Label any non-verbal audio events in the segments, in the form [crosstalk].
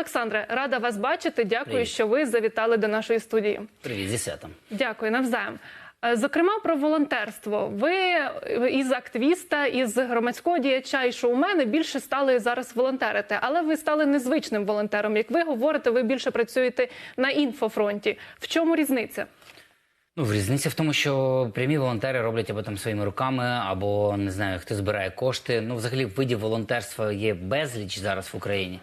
Олександре, рада вас бачити. Дякую, Привіт. що ви завітали до нашої студії. Привіт, зі святом. Дякую, навзаєм. Е, Зокрема, про волонтерство. Ви е, із активіста, із громадського діяча і шоумена більше стали зараз волонтерити, але ви стали незвичним волонтером. Як ви говорите, ви більше працюєте на інфофронті. В чому різниця? Ну, різниця в тому, що прямі волонтери роблять або там своїми руками, або не знаю, хто збирає кошти. Ну, взагалі, видів волонтерства є безліч зараз в Україні.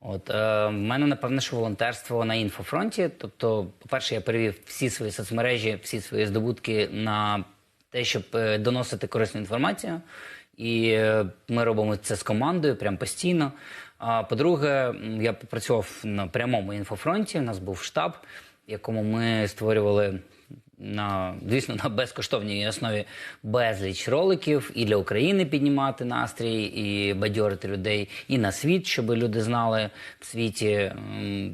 От е, в мене напевне, що волонтерство на інфофронті. Тобто, по-перше, я перевів всі свої соцмережі, всі свої здобутки на те, щоб е, доносити корисну інформацію. І е, ми робимо це з командою прям постійно. А по-друге, я попрацював на прямому інфофронті. У нас був штаб, в якому ми створювали на звісно на безкоштовній основі безліч роликів і для України піднімати настрій, і бадьорити людей, і на світ, щоб люди знали в світі,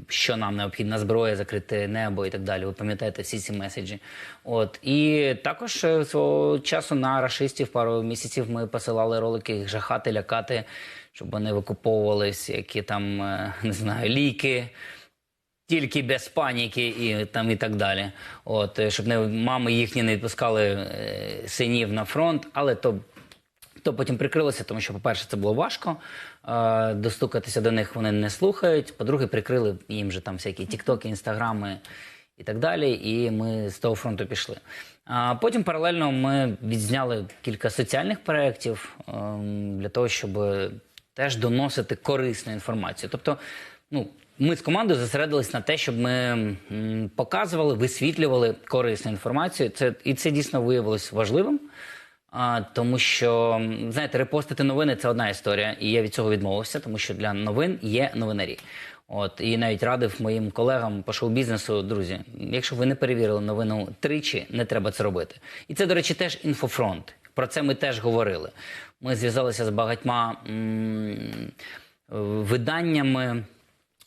що нам необхідна зброя, закрити небо і так далі. Ви пам'ятаєте всі ці меседжі. От і також е, свого часу на рашистів пару місяців ми посилали ролики жахати, лякати, щоб вони викуповувались, які там е, не знаю, ліки тільки без паніки і там і так далі. От е, щоб не мами їхні не відпускали е, синів на фронт, але то. То потім прикрилося, тому що, по-перше, це було важко. Е, достукатися до них вони не слухають. По-друге, прикрили їм же там всякі тіктоки, інстаграми і так далі. І ми з того фронту пішли. А потім паралельно ми відзняли кілька соціальних проєктів ем, для того, щоб теж доносити корисну інформацію. Тобто, ну, ми з командою зосередились на те, щоб ми показували, висвітлювали корисну інформацію. Це і це дійсно виявилось важливим. А, тому що знаєте, репостити новини це одна історія, і я від цього відмовився, тому що для новин є новинарі. От і навіть радив моїм колегам по шоу-бізнесу, друзі, якщо ви не перевірили новину тричі, не треба це робити. І це, до речі, теж інфофронт. Про це ми теж говорили. Ми зв'язалися з багатьма м, виданнями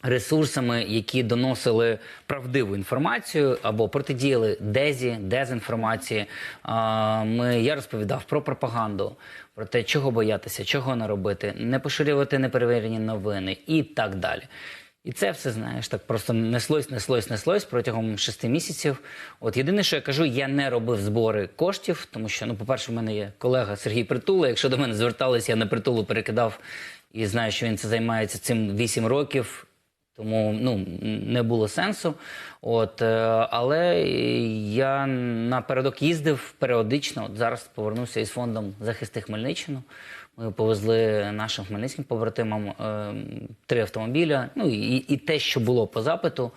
ресурсами, які доносили правдиву інформацію або протидіяли дезі, дезінформації. Ми, я розповідав про пропаганду, про те, чого боятися, чого не робити, не поширювати неперевірені новини і так далі. І це все, знаєш, так просто неслось, неслось, неслось протягом шести місяців. От єдине, що я кажу, я не робив збори коштів, тому що, ну, по-перше, в мене є колега Сергій Притула. Якщо до мене звертались, я на притулу перекидав і знаю, що він це займається цим 8 років. Тому ну не було сенсу. От, е, але я напередок їздив періодично. От зараз повернувся із фондом захисти Хмельниччину. Ми повезли нашим хмельницьким побратимам е, три автомобіля. Ну і, і те, що було по запиту.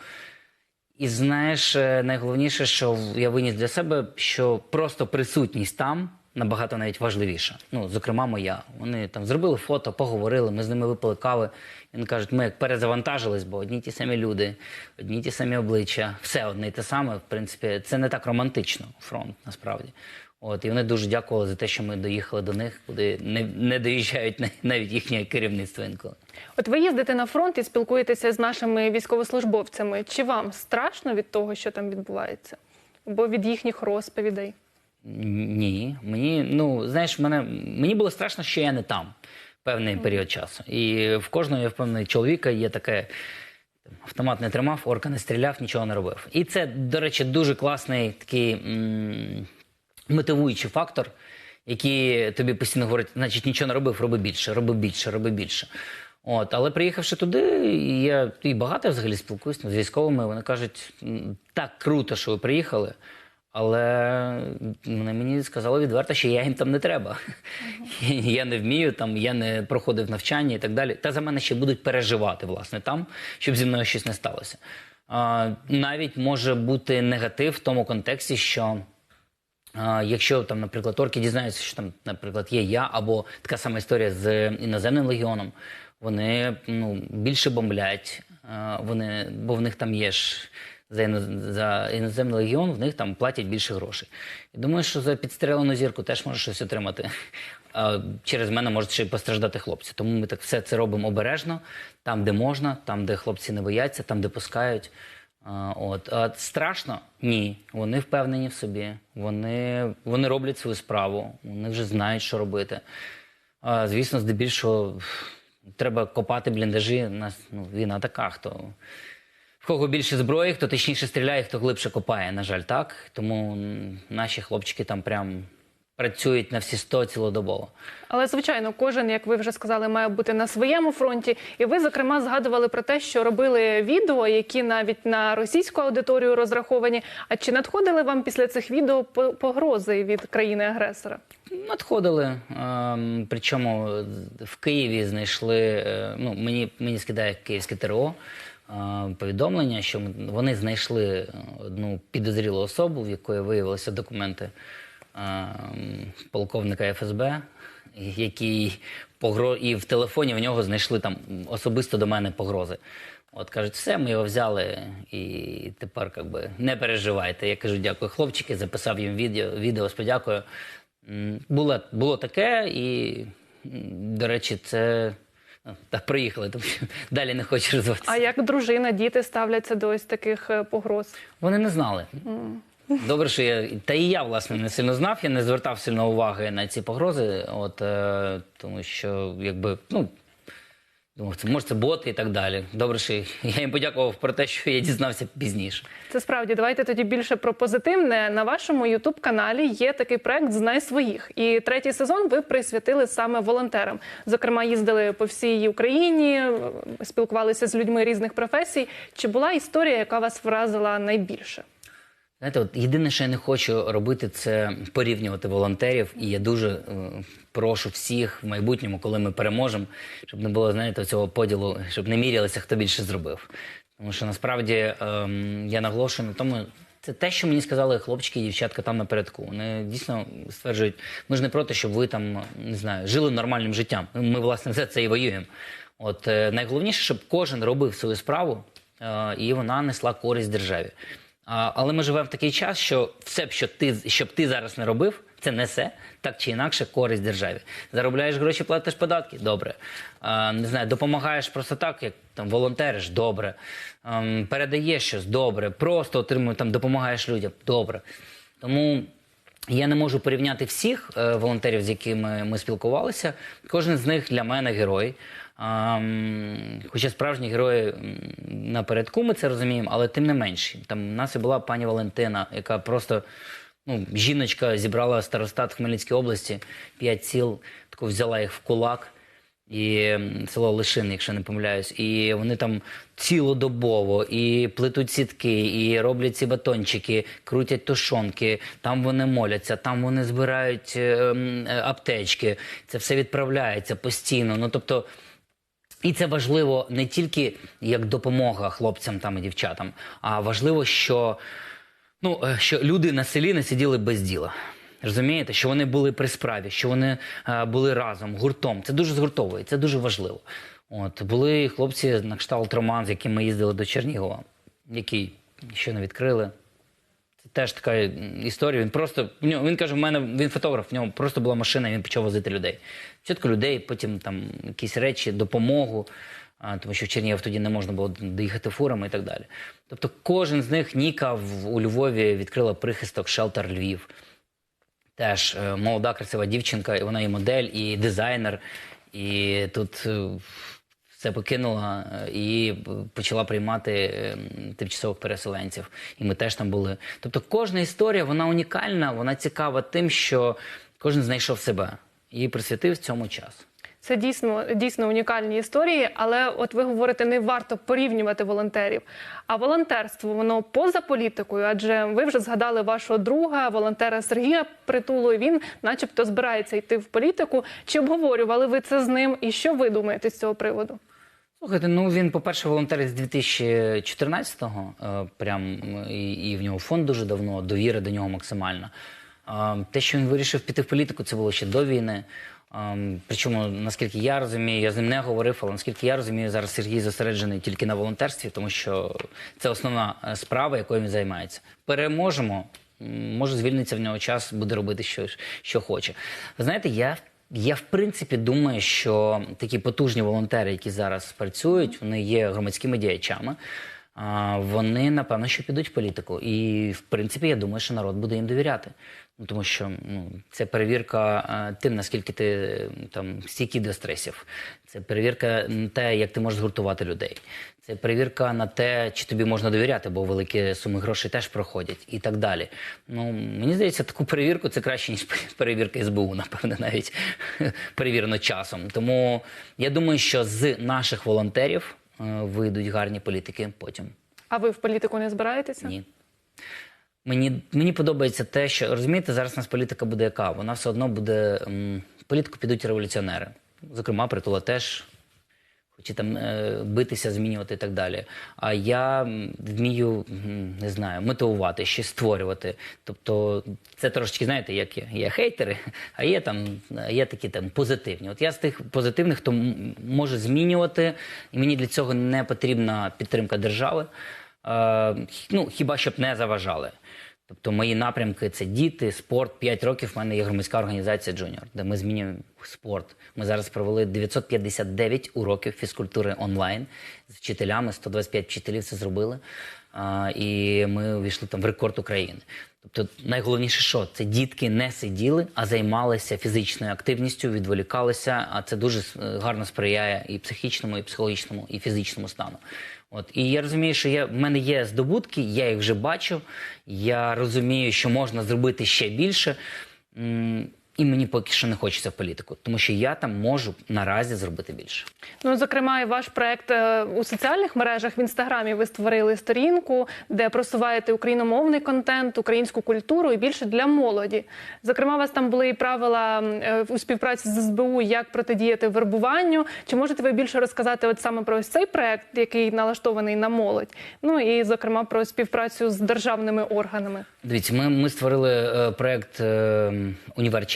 І знаєш, е, найголовніше, що я виніс для себе, що просто присутність там набагато навіть важливіша. Ну, зокрема, моя. Вони там зробили фото, поговорили, ми з ними випили кави. І вони кажуть, ми як перезавантажились, бо одні ті самі люди, одні ті самі обличчя, все одне й те саме. В принципі, це не так романтично фронт, насправді. От і вони дуже дякували за те, що ми доїхали до них, куди не, не доїжджають на- навіть їхнє керівництво інколи. От ви їздите на фронт і спілкуєтеся з нашими військовослужбовцями. Чи вам страшно від того, що там відбувається? Або від їхніх розповідей? Ні, мені ну знаєш, мене мені було страшно, що я не там певний період часу. І в кожного я впевнений чоловіка є таке. Автомат не тримав, орка не стріляв, нічого не робив. І це, до речі, дуже класний такий м- мотивуючий фактор, який тобі постійно говорить, значить, нічого не робив, роби більше, роби більше, роби більше. От, але приїхавши туди, я і багато взагалі спілкуюся з військовими. Вони кажуть, так круто, що ви приїхали. Але вони мені сказали відверто, що я їм там не треба. [laughs] Я не вмію, там я не проходив навчання і так далі. Та за мене ще будуть переживати, власне, там, щоб зі мною щось не сталося. А, навіть може бути негатив в тому контексті, що а, якщо там, наприклад, орки дізнаються, що там, наприклад, є я або така сама історія з іноземним легіоном, вони ну, більше бомблять, а, вони, бо в них там є ж за, за іноземний легіон, в них там платять більше грошей. І думаю, що за підстрелену зірку теж може щось отримати. [laughs] Через мене можуть ще й постраждати хлопці. Тому ми так все це робимо обережно, там, де можна, там, де хлопці не бояться, там, де пускають. От страшно? Ні. Вони впевнені в собі. Вони, вони роблять свою справу, вони вже знають, що робити. Звісно, здебільшого Треба копати бліндажі. Нас ну, війна така, хто в кого більше зброї, хто точніше стріляє, хто глибше копає, на жаль, так. Тому наші хлопчики там прям працюють на всі сто цілодобово. Але звичайно, кожен, як ви вже сказали, має бути на своєму фронті. І ви, зокрема, згадували про те, що робили відео, які навіть на російську аудиторію розраховані. А чи надходили вам після цих відео погрози від країни-агресора? Надходили. ем, Причому в Києві знайшли. е, Ну, мені, мені скидає київське ТРО повідомлення, що вони знайшли одну підозрілу особу, в якої виявилися документи ем, полковника ФСБ, який погро... і в телефоні в нього знайшли там особисто до мене погрози. От кажуть, все, ми його взяли, і тепер как би, не переживайте. Я кажу, дякую, хлопчики, записав їм відео, відео з подякою. Було, було таке, і, до речі, це. Так, приїхали, тому що далі не хочу розвиватися. А як дружина, діти ставляться до ось таких е, погроз? Вони не знали. Добре, що я та і я власне не сильно знав. Я не звертав сильно уваги на ці погрози. От е, тому, що якби ну думав, це може це боти і так далі. Добре, що я їм подякував про те, що я дізнався пізніше. Це справді давайте тоді більше про позитивне. На вашому ютуб каналі є такий проект Знай своїх. І третій сезон ви присвятили саме волонтерам. Зокрема, їздили по всій Україні, спілкувалися з людьми різних професій. Чи була історія, яка вас вразила найбільше? Знаєте, от єдине, що я не хочу робити, це порівнювати волонтерів. І я дуже е, прошу всіх в майбутньому, коли ми переможемо, щоб не було знаєте, цього поділу, щоб не мірялися, хто більше зробив. Тому що насправді ем, я наголошую на тому. Це те, що мені сказали хлопчики і дівчатка там напередку. Вони дійсно стверджують, ми ж не проти, щоб ви там не знаю, жили нормальним життям. Ми власне за це і воюємо. От е, найголовніше, щоб кожен робив свою справу, е, і вона несла користь державі. Але ми живемо в такий час, що все, що ти, щоб ти зараз не робив, це несе так чи інакше користь державі. Заробляєш гроші, платиш податки, добре. Не знаю, допомагаєш просто так, як там волонтериш, добре. Ем, передаєш щось, добре. Просто отримуєш там, допомагаєш людям, добре. Тому я не можу порівняти всіх е, волонтерів, з якими ми спілкувалися. Кожен з них для мене герой. Хоча справжні герої напередку, ми це розуміємо, але тим не менше. Там у нас і була пані Валентина, яка просто ну, жіночка зібрала старостат Хмельницької області, п'ять сіл, таку взяла їх в кулак. І село Лишин, якщо не помиляюсь, і вони там цілодобово і плетуть сітки, і роблять ці батончики, крутять тушонки. Там вони моляться, там вони збирають е, е, аптечки. Це все відправляється постійно. Ну тобто. І це важливо не тільки як допомога хлопцям там і дівчатам, а важливо, що, ну, е, що люди на селі не сиділи без діла. Розумієте, що вони були при справі, що вони е, були разом, гуртом. Це дуже згуртовує, це дуже важливо. От були хлопці на кшталт Роман, з яким ми їздили до Чернігова, який ще не відкрили. Це теж така історія. Він просто він каже: в мене він фотограф, в нього просто була машина, він почав возити людей. Спочатку людей, потім там якісь речі, допомогу. Тому що в Чернігів тоді не можна було доїхати фурами і так далі. Тобто, кожен з них Ніка в, у Львові відкрила прихисток Шелтер Львів. Теж е, молода, красива дівчинка, і вона і модель, і дизайнер. І тут е, все покинула е, і почала приймати тимчасових переселенців. І ми теж там були. Тобто кожна історія вона унікальна, вона цікава тим, що кожен знайшов себе і присвятив цьому час. Це дійсно дійсно унікальні історії, але от ви говорите, не варто порівнювати волонтерів. А волонтерство воно поза політикою, адже ви вже згадали вашого друга, волонтера Сергія Притулу. і Він, начебто, збирається йти в політику. Чи обговорювали ви це з ним? І що ви думаєте з цього приводу? Слухайте, ну він, по-перше, волонтер з 2014-го, е, прям і, і в нього фонд дуже давно, довіра до нього максимальна. Е, Те, що він вирішив піти в політику, це було ще до війни. Причому, наскільки я розумію, я з ним не говорив, але наскільки я розумію, зараз Сергій зосереджений тільки на волонтерстві, тому що це основна е, справа, якою він займається. Переможемо, може звільниться в нього час, буде робити що, що хоче. Знаєте, я я в принципі думаю, що такі потужні волонтери, які зараз працюють, вони є громадськими діячами. Вони напевно що підуть в політику. І в принципі, я думаю, що народ буде їм довіряти. Ну тому що ну це перевірка тим, наскільки ти е, там стійкий до стресів. Це перевірка на те, як ти можеш згуртувати людей. Це перевірка на те, чи тобі можна довіряти, бо великі суми грошей теж проходять і так далі. Ну мені здається, таку перевірку це краще ніж [laughs] перевірка СБУ, напевне, навіть [laughs] перевірено часом. Тому я думаю, що з наших волонтерів е, вийдуть гарні політики потім. А ви в політику не збираєтеся? Ні. Мені, мені подобається те, що розумієте, зараз у нас політика буде яка? Вона все одно буде. м, в політику підуть революціонери. Зокрема, притула теж хоче там е, битися, змінювати і так далі. А я вмію, не знаю, мотивувати, щось створювати. Тобто, це трошечки, знаєте, як є, є хейтери, [laughs] а є там є такі там позитивні. От я з тих позитивних, хто може змінювати, і мені для цього не потрібна підтримка держави. Е, ну, хіба щоб не заважали. Тобто мої напрямки це діти, спорт. П'ять років в мене є громадська організація Джуніор, де ми змінюємо спорт. Ми зараз провели 959 уроків фізкультури онлайн з вчителями. 125 вчителів це зробили. А, і ми увійшли там в рекорд України. Тобто, найголовніше, що це дітки не сиділи, а займалися фізичною активністю, відволікалися. А це дуже гарно сприяє і психічному, і психологічному, і фізичному стану. От і я розумію, що я в мене є здобутки, я їх вже бачив. Я розумію, що можна зробити ще більше. І мені поки що не хочеться в політику, тому що я там можу наразі зробити більше. Ну, зокрема, і ваш проект е, у соціальних мережах в інстаграмі ви створили сторінку, де просуваєте україномовний контент, українську культуру і більше для молоді. Зокрема, у вас там були і правила е, у співпраці з СБУ, як протидіяти вербуванню. Чи можете ви більше розказати от саме про ось цей проект, який налаштований на молодь? Ну і зокрема про співпрацю з державними органами. Дивіться, ми, ми створили е, проект е,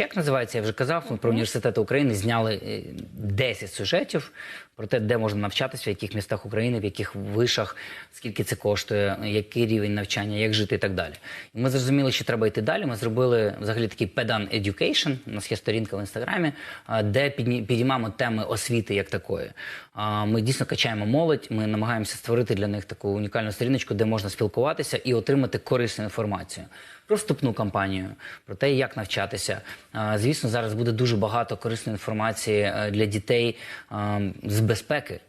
Універчек, називається. Я вже казав. Про університети України зняли е, 10 сюжетів про те, де можна навчатися, в яких містах України, в яких вишах, скільки це коштує, який рівень навчання, як жити і так далі. Ми зрозуміли, що треба йти далі. Ми зробили взагалі такий pedan education. У нас є сторінка в інстаграмі, де підіймаємо теми освіти як такої. Ми дійсно качаємо молодь. Ми намагаємося створити для них таку унікальну сторіночку, де можна спілкуватися і отримати корисну інформацію. Про вступну кампанію, про те, як навчатися. Звісно, зараз буде дуже багато корисної інформації е, для дітей з безпеки.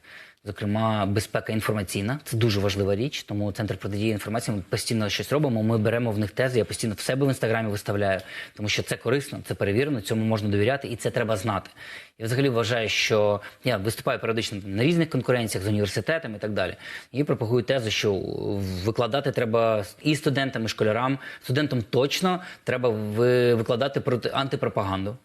Зокрема, безпека інформаційна це дуже важлива річ. Тому центр протидії інформації ми постійно щось робимо. Ми беремо в них тези. Я постійно в себе в інстаграмі виставляю, тому що це корисно, це перевірено, цьому можна довіряти, і це треба знати. Я взагалі вважаю, що я виступаю періодично на різних конкуренціях з університетами і так далі. І пропагую тезу, що викладати треба і студентам, і школярам. Студентам точно треба ви- викладати проти антипропаганду.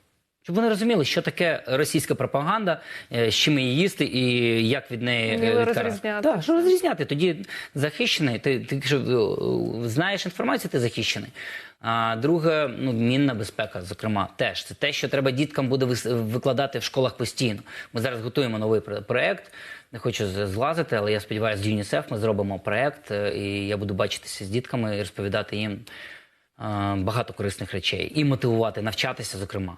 Щоб вони розуміли, що таке російська пропаганда, е, з чим її їсти і як від неї е, розрізняти. Так, що розрізняти. Тоді захищений. Ти, ти якщо е, знаєш інформацію, ти захищений. А друге, ну мінна безпека, зокрема, теж це те, що треба діткам буде викладати в школах постійно. Ми зараз готуємо новий про- проект. Не хочу злазити, але я сподіваюся, з ЮНІСЕФ ми зробимо проект, і я буду бачитися з дітками і розповідати їм багато корисних речей і мотивувати навчатися, зокрема.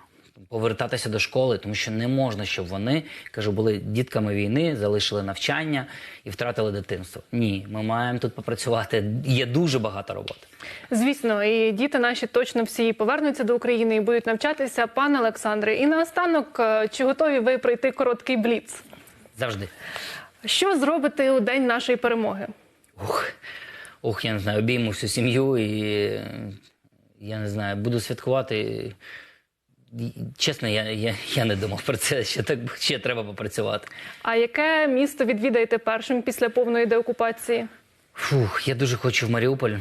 Повертатися до школи, тому що не можна, щоб вони кажу, були дітками війни, залишили навчання і втратили дитинство. Ні, ми маємо тут попрацювати. Є дуже багато роботи. Звісно, і діти наші точно всі повернуться до України і будуть навчатися. Пане Олександре, і наостанок, е, чи готові ви пройти короткий бліц? Завжди. Що зробите у день нашої перемоги? Ух, ух, я не знаю, обійму всю сім'ю і я не знаю, буду святкувати. Чесно, я, я, я не думав про це. Ще так ще треба попрацювати. А яке місто відвідаєте першим після повної деокупації? Фух, я дуже хочу в Маріуполь.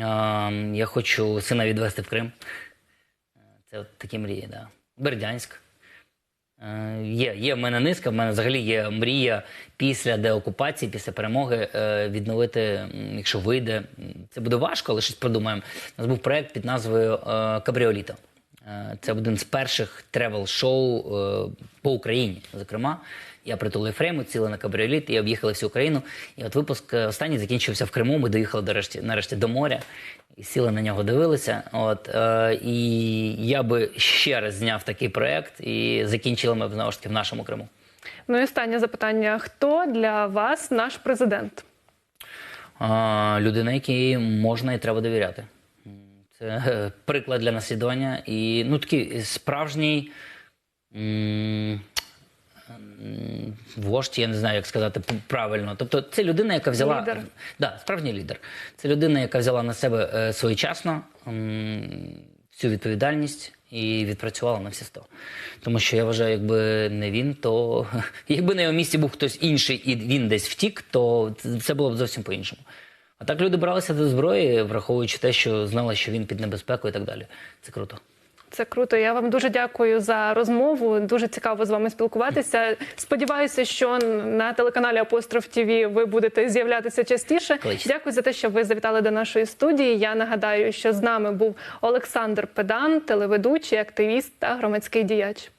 А, я хочу сина відвезти в Крим. Це от такі мрії, да. Бердянськ. Е, Є, є в мене низка, в мене взагалі є мрія після деокупації, після перемоги е, відновити, якщо вийде. Це буде важко, але щось продумаємо. У нас був проект під назвою е, Кабріоліто. Е, Це один з перших тревел-шоу е, по Україні. Зокрема, я притулив фрейму, ціли на кабріоліт і об'їхали всю Україну. І от випуск е, останній закінчився в Криму. Ми доїхали до решті, нарешті до моря і сіли на нього, дивилися. От е, і я би ще раз зняв такий проект, і закінчили ми знову ж таки в нашому Криму. Ну і останнє запитання: хто для вас наш президент? людина, якій можна і треба довіряти. Це [laughs] приклад для наслідування і ну такий справжній. Вождь, я не знаю, як сказати правильно. Тобто, це людина, яка взяла Лідер. Да, справжній лідер. Це людина, яка взяла на себе е, своєчасно всю відповідальність і відпрацювала на всі сто. Тому що я вважаю, якби не він, то [laughs] якби на його місці був хтось інший і він десь втік, то це було б зовсім по-іншому. А так люди бралися до зброї, враховуючи те, що знали, що він під небезпекою і так далі. Це круто. Це круто. Я вам дуже дякую за розмову. Дуже цікаво з вами спілкуватися. Сподіваюся, що на телеканалі Апостроф ТІВІ ви будете з'являтися частіше. Кличте. Дякую за те, що ви завітали до нашої студії. Я нагадаю, що з нами був Олександр Педан, телеведучий, активіст та громадський діяч.